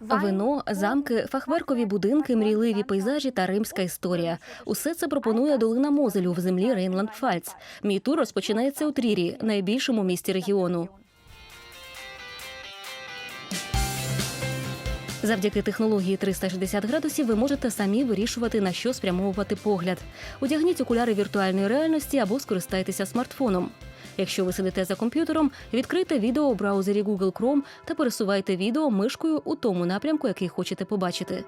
Вино, замки, фахверкові будинки, мрійливі пейзажі та римська історія. Усе це пропонує долина Мозелю в землі Рейнланд-Пфальц. Мій тур розпочинається у Трірі, найбільшому місті регіону. Завдяки технології 360 градусів ви можете самі вирішувати на що спрямовувати погляд. Одягніть окуляри віртуальної реальності або скористайтеся смартфоном. Якщо ви сидите за комп'ютером, відкрийте відео у браузері Google Chrome та пересувайте відео мишкою у тому напрямку, який хочете побачити.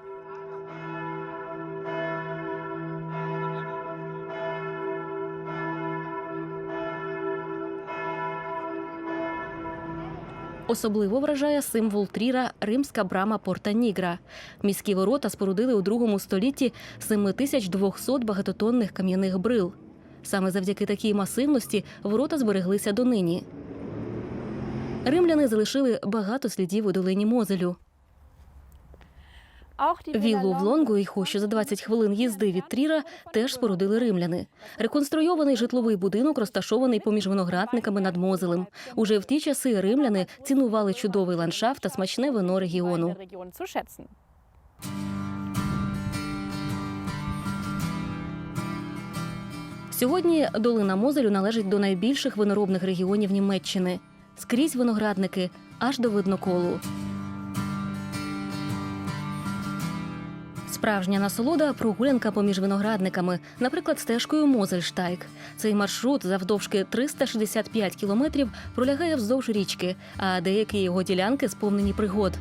Особливо вражає символ Тріра римська брама Порта Нігра. Міські ворота спорудили у другому столітті 7200 багатотонних кам'яних брил. Саме завдяки такій масивності ворота збереглися донині. Римляни залишили багато слідів у долині Мозелю. Віллу в Лонгуїху, що за 20 хвилин їзди від Тріра, теж спорудили римляни. Реконструйований житловий будинок розташований поміж виноградниками над Мозелем. Уже в ті часи римляни цінували чудовий ландшафт та смачне вино регіону. Сьогодні долина Мозелю належить до найбільших виноробних регіонів Німеччини. Скрізь виноградники аж до видноколу. Справжня насолода прогулянка поміж виноградниками, наприклад, стежкою Мозельштайк. Цей маршрут завдовжки 365 кілометрів пролягає вздовж річки, а деякі його ділянки сповнені пригод.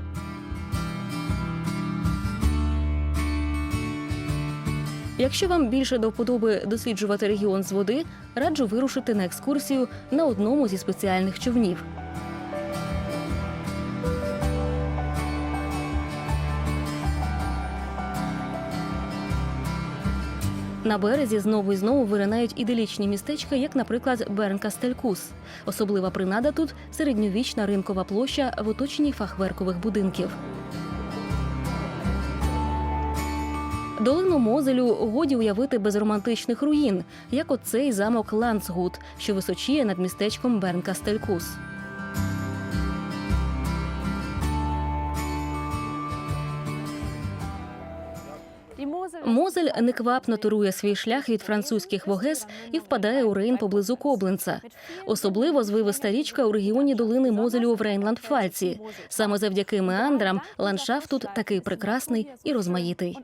Якщо вам більше до вподоби досліджувати регіон з води, раджу вирушити на екскурсію на одному зі спеціальних човнів. На березі знову і знову виринають іделічні містечка, як, наприклад, Бернкастелькус. Особлива принада тут середньовічна ринкова площа в оточенні фахверкових будинків. Долину Мозелю годі уявити без романтичних руїн, як оцей замок Лансгут, що височіє над містечком Бернкастелькус. Мозель неквапно турує свій шлях від французьких вогес і впадає у Рейн поблизу Кобленца. Особливо звивиста річка у регіоні долини Мозелю в рейнланд фальці Саме завдяки меандрам ландшафт тут такий прекрасний і розмаїтий.